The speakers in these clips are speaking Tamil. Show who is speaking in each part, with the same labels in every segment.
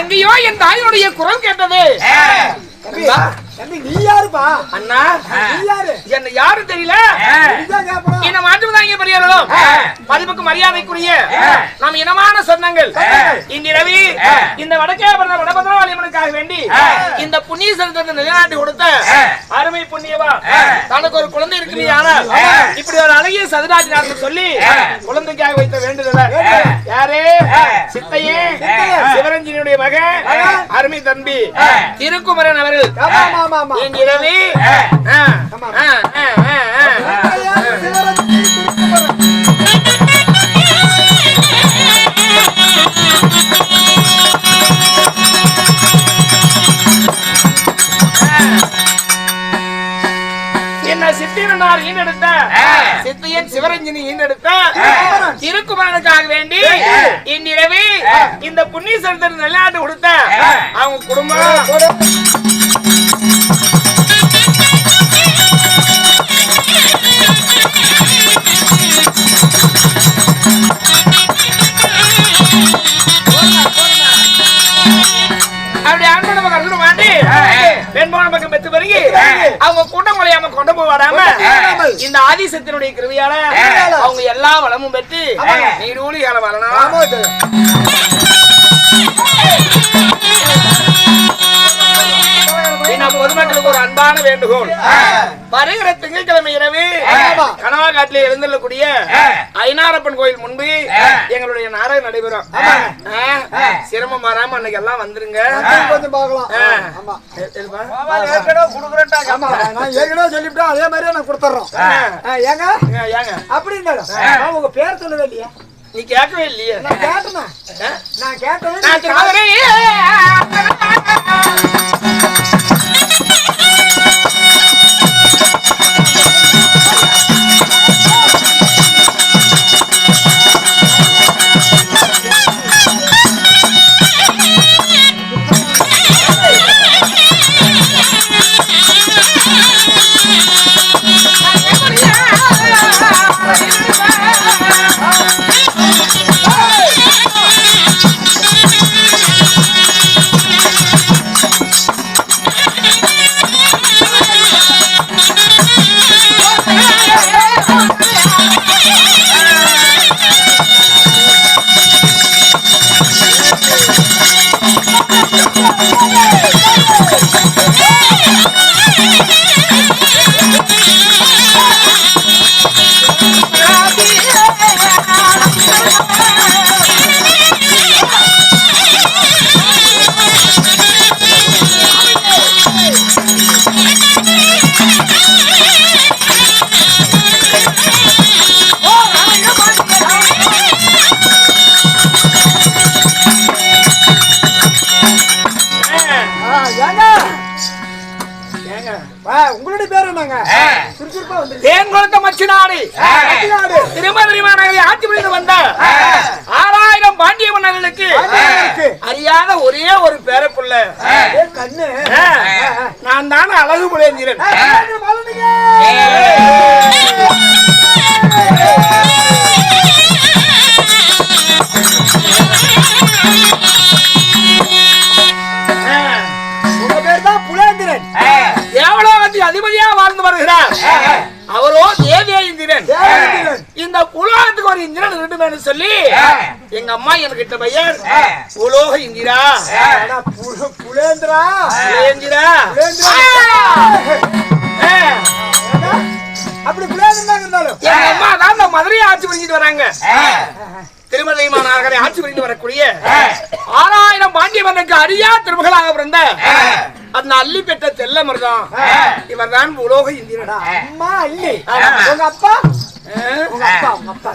Speaker 1: எங்கேயோ என் தாயினுடைய குரல் கேட்டது.
Speaker 2: தம்பி, தம்பி, நீ யாருப்பா?
Speaker 1: அண்ணா.
Speaker 2: நீ யாரு?
Speaker 1: என்ன யாரும் தெரியல. என்ன மாற்றுவதாங்க மதிப்புக்கு மரியாதைக்குரிய நாம் இனமான சொந்தங்கள் இன்று ரவி இந்த வடக்கே பிறந்த வேண்டி இந்த புண்ணிய சரித்திரத்தை நிலைநாட்டி கொடுத்த அருமை புண்ணியவா தனக்கு ஒரு குழந்தை இருக்கிறீங்க இப்படி ஒரு அழகிய சதுராஜ் நாட்கள் சொல்லி குழந்தைக்காக வைத்த வேண்டுதல யாரு? சித்தையே. சிவரஞ்சனியுடைய மகன் அருமை தம்பி திருக்குமரன் அவர்கள். என் இரவி சித்திரனார் ஈண்டெடுத்த சித்தியன் சிவரஞ்சனி ஈண்டெடுத்த திருக்குமரனுக்காக வேண்டி இன்றிரவே இந்த புண்ணிய சரித்திரம் நிலைநாட்டு கொடுத்த அவங்க குடும்பம். இந்த ஆதிசத்தினுடைய கிருவியால அவங்க எல்லா வளமும் பெற்று நீடூழி காலம் வரணும் வேண்டுகோள். வருகிற திங்கட்கிழமை இரவு. கனவா காட்டில் எழுந்தள்ளக்கூடிய ஐநாரப்பன் கோயில் முன்பு எங்களுடைய நாடகம் நடைபெறும். சிரமம் வராம அன்னைக்கு எல்லாம் வந்துருங்க
Speaker 2: சொல்லிவிட்டேன், அதே மாதிரியே நான்.
Speaker 1: ஆ,
Speaker 2: ஏங்க?
Speaker 1: ஏங்க,
Speaker 2: உங்க பேர் சொல்லவே இல்லையா.
Speaker 1: நீ கேட்கவே இல்லையே.
Speaker 2: நான் கேட்டேனா? நான் கேட்டது
Speaker 1: தேவலோகத்தி அதிபதியா வாழ்ந்து வருகிறார்? அவரோ தேவிய இந்திரன்.
Speaker 2: தேவேந்திரன்.
Speaker 1: இந்த புலோகத்துக்கு ஒரு இந்திரன் இருக்கணும்னு சொல்லி எங்க அம்மா எனக்கு இட்ட பையன் புலோக இந்திரா.
Speaker 2: புலேந்திரா? புலேந்திரா. அப்படி புலேந்திரன் இருந்தாலும்?
Speaker 1: எங்க அம்மா தான் இந்த மதுரையை ஆட்சி புரிஞ்சிட்டு வராங்க. திருமதி மாநகரை ஆட்சி புரிந்து வரக்கூடிய ஆறாயிரம் பாண்டிய மன்னனுக்கு அரியா திருமகளாக பிறந்த அந்த அள்ளி பெற்ற தெல்ல இவர் தான் உலோக இந்திரன்.
Speaker 2: அம்மா அல்லி
Speaker 1: ஆமா.
Speaker 2: உங்க அப்பா? உங்க அப்பா உங்க அப்பா.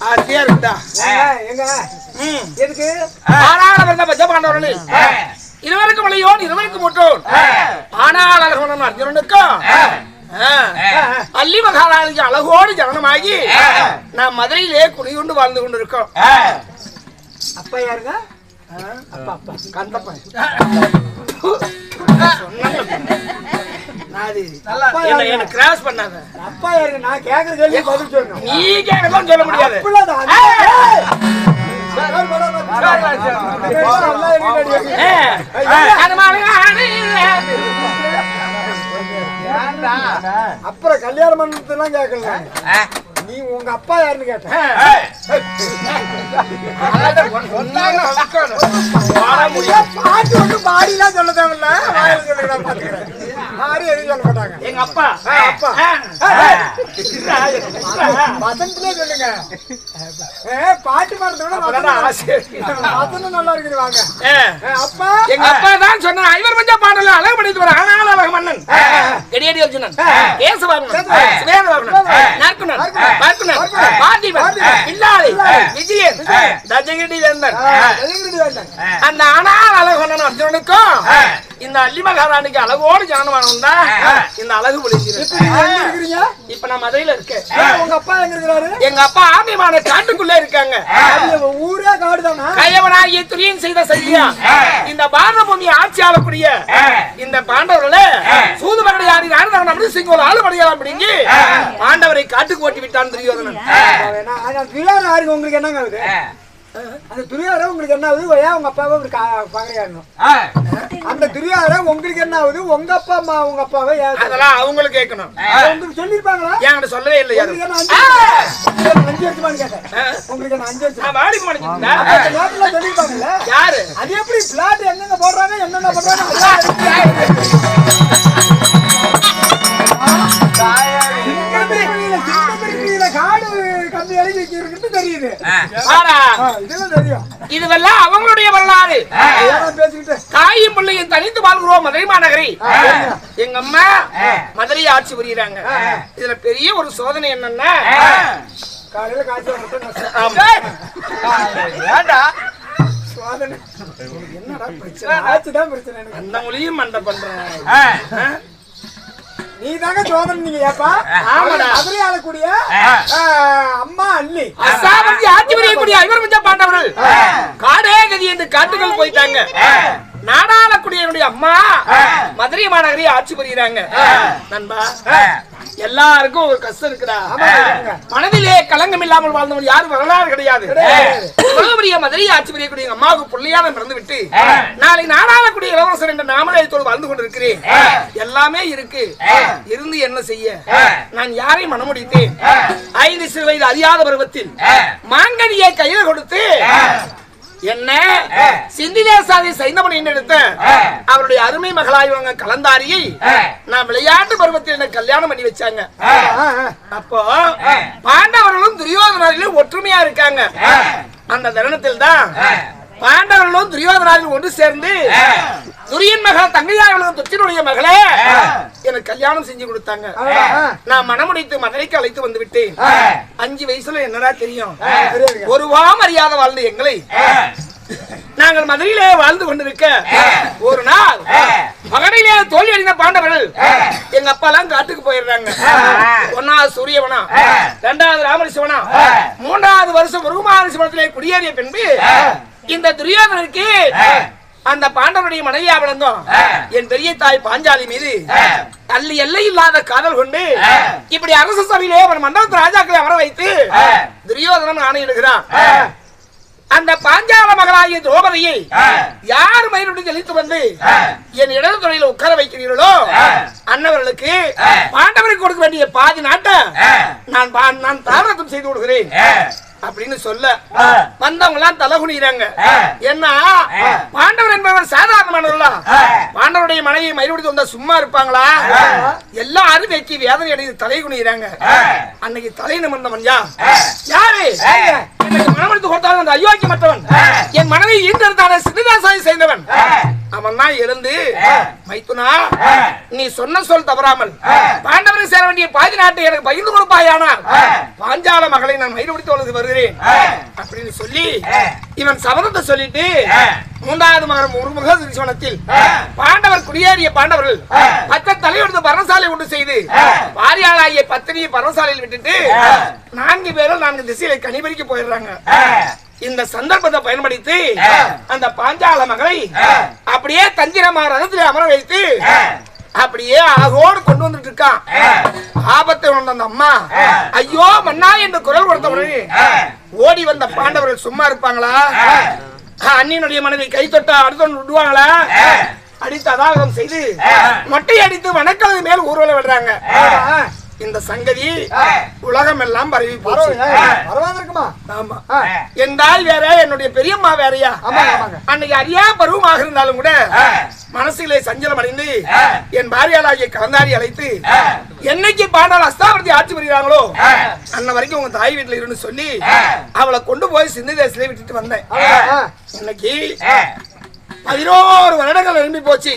Speaker 1: ஆர்த்தியா இருந்தா
Speaker 2: எங்க
Speaker 1: ம்.
Speaker 2: எதுக்கு?
Speaker 1: ஆறாயிரம் பிறந்த பஞ்ச பாண்டவர்கள் இருவருக்கும் மலையோன் இருவருக்கும் ஆனால் அர்ஜுனனுக்கும். ஆ, அள்ளி மகாராணிக்கு அழகோடு ஜனனமாகி நான் மதுரையிலே குடிகொண்டு வாழ்ந்து கொண்டிருக்கோம்.
Speaker 2: அப்பா யாருங்க? அப்பா அப்பா.
Speaker 1: கந்தப்பன். கிராஸ் பண்ணாத
Speaker 2: அப்பா நான் கேக்குற கேள்வி பதில் சொல்லணும்
Speaker 1: நீ கேட்கலாம் சொல்ல முடியாது?
Speaker 2: அப்புறம் கல்யாணம் பண்ணதெல்லாம் கேட்கல நீ உங்க அப்பா யாருன்னு கேட்டேன். பாட்டு வந்து பாடிலாம் சொல்ல தேவையில்ல. பாத்துக்கிறேன். எதுவும் சொல்ல மாட்டாங்க.
Speaker 1: எங்க அப்பா.
Speaker 2: ஆ, அப்பா.
Speaker 1: ஆ. இருடா, இருடா.
Speaker 2: வசனத்திலே சொல்லுங்க. ஏ, பாட்டு பாடுறத விட
Speaker 1: அப்பதானே
Speaker 2: வசனம்
Speaker 1: ஆசை இருக்கு.
Speaker 2: வசனம் நல்லா இருக்குது வாங்க.
Speaker 1: ஏ,
Speaker 2: ஏ, அப்பா.
Speaker 1: எங்க அப்பா தான் சொன்ன ஐவர் பஞ்சா பாடல அழகு படித்து வர ஆனால் அழகு மன்னன். எடியடி அர்ஜுனன். ஏசுவாகனன் சுவேதவாகனன் நற்குணன். பார்க்குனன் பார்த்திபன். பில்லாளி விஜயன். தஜகிடி வேந்தன்.
Speaker 2: எதுக்கு வேண்டாம்
Speaker 1: அந்த ஆனால் அழகு மன்னன் அர்ஜுனனுக்கும் இந்த அள்ளி மகாராணிக்கு அழகோடு ஜனனமானவன் தான் இந்த அழகு பொழிஞ்சிரு
Speaker 2: இப்ப
Speaker 1: நான் மதுரையில இருக்கேன்
Speaker 2: உங்க அப்பா எங்க இருக்கிறாரு
Speaker 1: எங்க அப்பா ஆமிமான காட்டுக்குள்ள இருக்காங்க
Speaker 2: ஊரே காடுதானா
Speaker 1: கயவனாகிய துரியன் செய்த செய்யா இந்த பாரத பூமி ஆட்சி ஆளக்கூடிய இந்த பாண்டவர்கள சூதுபகடை ஆடி நாடு நம்ம சிங்கோல ஆளுபடையலாம் அப்படிங்கி பாண்டவரை காட்டுக்கு ஓட்டி விட்டான் துரியோதனன்
Speaker 2: உங்களுக்கு என்னங்க அந்த துரியாரம் உங்களுக்கு என்ன ஆகுது? ஏன் உங்க அப்பாவை கா- பாக்குறாங்க அந்த துரியாரம் உங்களுக்கு என்ன ஆகுது? உங்க அப்பா அம்மா உங்க அப்பாவை
Speaker 1: அதெல்லாம் அவங்களுக்கு கேட்கணும்.
Speaker 2: உங்களுக்கு சொல்லிருப்பாங்களா
Speaker 1: என்கிட்ட சொல்லவே இல்லை யாரும்
Speaker 2: உங்களுக்கு என்ன அஞ்சு வருஷம் அஞ்சு வருஷமான்னு கேட்டேன். உங்களுக்கு என்ன அஞ்சு வருஷம்?
Speaker 1: நான்
Speaker 2: நேரத்துல சொல்லிருப்பாங்கல்ல
Speaker 1: யாரு?
Speaker 2: அது எப்படி பிளாட் எங்கெங்க போடுறாங்க என்னென்ன பண்றாங்க தெரியுது.
Speaker 1: இதுவெல்லாம் அவங்களுடைய வரலாறு. தாயும் பிள்ளையும் தனித்து வாழ்கிறோம் மதுரை மாநகரி எங்க அம்மா மதுரையை ஆட்சி புரியுறாங்க. இதுல பெரிய ஒரு சோதனை என்னன்னா
Speaker 2: காலையில. என்னடா பிரச்சனை? ஆச்சுதான் பிரச்சனை
Speaker 1: அந்த மொழியும் மண்டை பண்றேன்
Speaker 2: நீ தாங்க சோதனை நீங்க ஏப்பா?
Speaker 1: ஆமாடா.
Speaker 2: மதுரை ஆளக்கூடிய அம்மா அள்ளி
Speaker 1: அசாமர்த்தி ஆட்சி புரியக்கூடிய ஐவர் மஞ்சா பாண்டவர்கள். காடே கதி என்று காட்டுகள் போயிட்டாங்க. நாடாளக்கூடிய என்னுடைய அம்மா மதுரை மாநகரி ஆட்சி புரியுறாங்க நண்பா எல்லாருக்கும் ஒரு கஷ்டம் இருக்குடா. மனதிலே களங்கம் இல்லாமல் வாழ்ந்தவன் யாரும் வரலாறு கிடையாது. உலகபடிய மதுரை ஆட்சி புரியக்கூடிய அம்மாவுக்கு பிள்ளையான பிறந்து விட்டு நாளை நாடாளக்கூடிய இளவரசர் என்ற நாமலயத்தோடு வாழ்ந்து கொண்டிருக்கிறேன். எல்லாமே இருக்கு. இருந்து என்ன செய்ய? நான் யாரை மனமுடித்தேன்? ஐந்து சிறு வயது அறியாத பருவத்தில் மாங்கனியை கையில கொடுத்து என்ன? சிந்திதேசாதி சைந்தமணி எடுத்த அவருடைய அருமை மகளாய்வங்க கலந்தாரியை நான் விளையாட்டு பருவத்தில் எனக்கு கல்யாணம் பண்ணி வச்சாங்க. அப்போ பாண்டவர்களும் துரியோதனர்களும் ஒற்றுமையா இருக்காங்க. அந்த தருணத்தில் தான் பாண்டவர்களும் துரியோதனாலும் ஒன்று சேர்ந்து துரியன் மகள் தங்கையார்களும் துச்சினுடைய மகளே எனக்கு கல்யாணம் செஞ்சு கொடுத்தாங்க. நான் மனமுடித்து மதுரைக்கு அழைத்து வந்து விட்டேன். அஞ்சு வயசுல என்னடா தெரியும்?
Speaker 2: தெரியாதுங்க.
Speaker 1: ஒரு வாம் அறியாத வாழ்ந்த எங்களை. நாங்கள் மதுரையிலே வாழ்ந்து கொண்டிருக்க ஒரு நாள் மகனிலே தோல்வி அடைந்த பாண்டவர்கள் எங்க அப்பா எல்லாம் காட்டுக்கு போயிடுறாங்க. ஒன்னாவது சூரியவனா இரண்டாவது ராமரி சிவனா மூன்றாவது வருஷம் முருகமாரி சிவனத்திலே குடியேறிய பின்பு இந்த துரியோதனருக்கு அந்த பாண்டவருடைய மனைவியா விளங்கும் என் பெரிய தாய் பாஞ்சாலி மீது அல்ல எல்லை இல்லாத காதல் கொண்டு இப்படி அரசு சபையிலே அவன் மண்டலத்து ராஜாக்களை அமர வைத்து துரியோதனன் ஆணையிடுகிறான் அந்த பாஞ்சால மகளாகிய திரௌபதியை யார் மயிலுடன் தெளித்து வந்து என் இடது துறையில உட்கார வைக்கிறீர்களோ? அன்னவர்களுக்கு பாண்டவருக்கு கொடுக்க வேண்டிய பாதி நாட்டை நான் நான் தாரதம் செய்து கொடுக்கிறேன். அப்படின்னு சொல்ல வந்தவங்க எல்லாம் தலை குனிகிறாங்க ஏன்னா பாண்டவர் என்பவர் சாதாரணமானவர்களா பாண்டவருடைய மனைவி மயிலுடி வந்தா சும்மா இருப்பாங்களா? எல்லாரும் வெக்கி வேதனை அடைந்து தலை குனிகிறாங்க அன்னைக்கு தலை நிமிர்ந்தவன் யா? யாரு? எனக்கு மனமடித்து கொடுத்தாலும் அந்த அயோக்கிய மற்றவன் என் மனைவி ஈந்தெடுத்தான சிறுதாசாயை சேர்ந்தவன் அவன் தான் எழுந்து மைத்துனா நீ சொன்ன சொல் தவறாமல் பாண்டவரை சேர வேண்டிய பாதி நாட்டை எனக்கு பகிர்ந்து கொடுப்பாயானால் பாஞ்சால மகளை நான் மயிறு பிடித்து வருகிறேன். அப்படின்னு சொல்லி இவன் சபதத்தை சொல்லிட்டு மூன்றாவது மகன் முருமுக சிவனத்தில் பாண்டவர் குடியேறிய பாண்டவர்கள் பத்த தலைவரது பரணசாலை உண்டு செய்து வாரியாளாகிய பத்தினியை பரணசாலையில் விட்டுட்டு நான்கு பேரும் நான்கு திசையில கனிபறிக்க போயிடுறாங்க. இந்த சந்தர்ப்பத்தை பயன்படுத்தி அந்த பாஞ்சால மகளை அப்படியே தந்திரமா ரதத்தில் அமர வைத்து அப்படியே அழகோடு கொண்டு வந்துட்டு இருக்கான். ஆபத்தை உணர்ந்த அந்த அம்மா ஐயோ மன்னா என்று குரல் கொடுத்த உடனே ஓடி வந்த பாண்டவர்கள் சும்மா இருப்பாங்களா? அண்ணினுடைய மனைவி கை தொட்டா அடுத்த விடுவாங்களா? அடித்து அதாகதம் செய்து மொட்டை அடித்து வணக்கம் மேல் ஊர்வலம் விடுறாங்க. இந்த சங்கதி உலகம் எல்லாம் பரவி போச்சு.
Speaker 2: பரவாயில்ல பரவாயில்ல இருக்குமா
Speaker 1: ஆமா.
Speaker 2: ஆ,
Speaker 1: என் தாய் வேற என்னுடைய பெரியம்மா வேறயா?
Speaker 2: ஆமாங்க ஆமாங்க.
Speaker 1: அன்னைக்கு அறியா பருவமாக இருந்தாலும் கூட மனசிலே சஞ்சலம் அடைந்து என் பாரியாளாகிய கலந்தாரி அழைத்து என்னைக்கு பாண்டால் அஸ்தாபதி ஆட்சி புரிகிறாங்களோ அன்ன வரைக்கும் உங்க தாய் வீட்டுல இருந்து சொல்லி அவளை கொண்டு போய் சிந்து தேசத்திலே விட்டுட்டு வந்தேன். இன்னைக்கு பதினோரு வருடங்கள் எழும்பி போச்சு.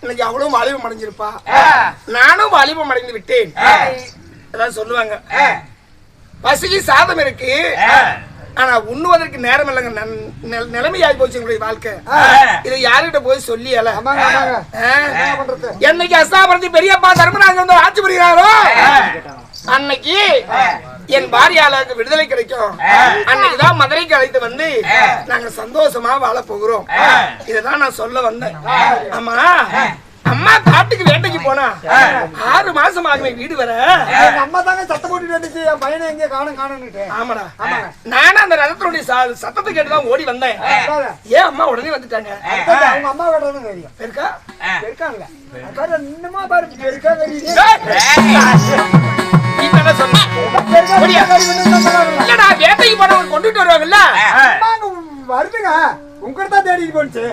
Speaker 1: இன்னைக்கு அவளும் வாலிபம் அடைஞ்சிருப்பா நானும் வாலிபம் அடைந்து விட்டேன். அதான் சொல்லுவாங்க. பசிக்கு சாதம் இருக்கு. ஆனா உண்ணுவதற்கு நேரம் இல்லைங்க. நிலைமையாகி போச்சு உங்களுடைய வாழ்க்கை. இதை யார்கிட்ட போய் சொல்லி அல
Speaker 2: ஆமாங்க ஆமாங்க.
Speaker 1: ஆ?
Speaker 2: என்ன பண்றது?
Speaker 1: என்னைக்கு அஸ்தாபரத்தி பெரியப்பா தர்மராஜ் வந்து ஆட்சி புரிகிறாரோ? அன்னைக்கு என் பாரியாளுக்கு விடுதலை கிடைக்கும். அன்னைக்கு தான் மதுரைக்கு அழைத்து வந்து நாங்க சந்தோஷமா வாழ போகிறோம். இதுதான் நான் சொல்ல வந்தேன். ஆமா அம்மா காட்டுக்கு வேட்டைக்கு போனா ஆறு மாசம் ஆகுமே வீடு வர
Speaker 2: அம்மா தாங்க சத்தம் போட்டுட்டு வந்துச்சு என் பையனை எங்க காணும் காணும்னுட்டு
Speaker 1: ஆமாடா. நானும் அந்த ரதத்தினுடைய ச- சத்தத்தை கேட்டு தான் ஓடி வந்தேன். ஏன் அம்மா உடனே வந்துட்டாங்க?
Speaker 2: அவங்க அம்மா கிட்ட தெரியும்.
Speaker 1: இருக்கா
Speaker 2: இருக்காங்கல்ல பாரு. இன்னுமா பாரு இருக்காங்க
Speaker 1: இப்ப என்ன சொன்ன? இல்லடா வேட்டைக்கு போனவங்க கொண்டுட்டு வருவாங்கல்ல?
Speaker 2: வருதுங்க. உங்ககிட்ட தான் தேடிட்டு போனுச்சு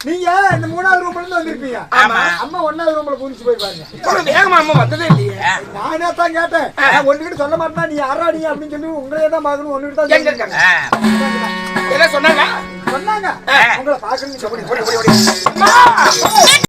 Speaker 2: நீங்க இந்த மூணாவது ரூம்ல இருந்து வந்திருப்பீங்க.
Speaker 1: ஆமா.
Speaker 2: அம்மா ஒன்னாவது ரூம்ல புரிச்சு போய் பாருங்க
Speaker 1: இவ்வளவு வேகமா அம்மா வந்ததே இல்லையே.
Speaker 2: நானே தான் கேட்டேன். ஒண்ணுகிட்ட சொல்ல மாட்டேன்? நீ யாரா நீ அப்படின்னு சொல்லி உங்களே தான் பார்க்கணும். ஒண்ணுகிட்ட தான்.
Speaker 1: இருக்காங்க? என்ன சொன்னாங்க?
Speaker 2: சொன்னாங்க. உங்களை பாக்கணும்னு சொல்லி!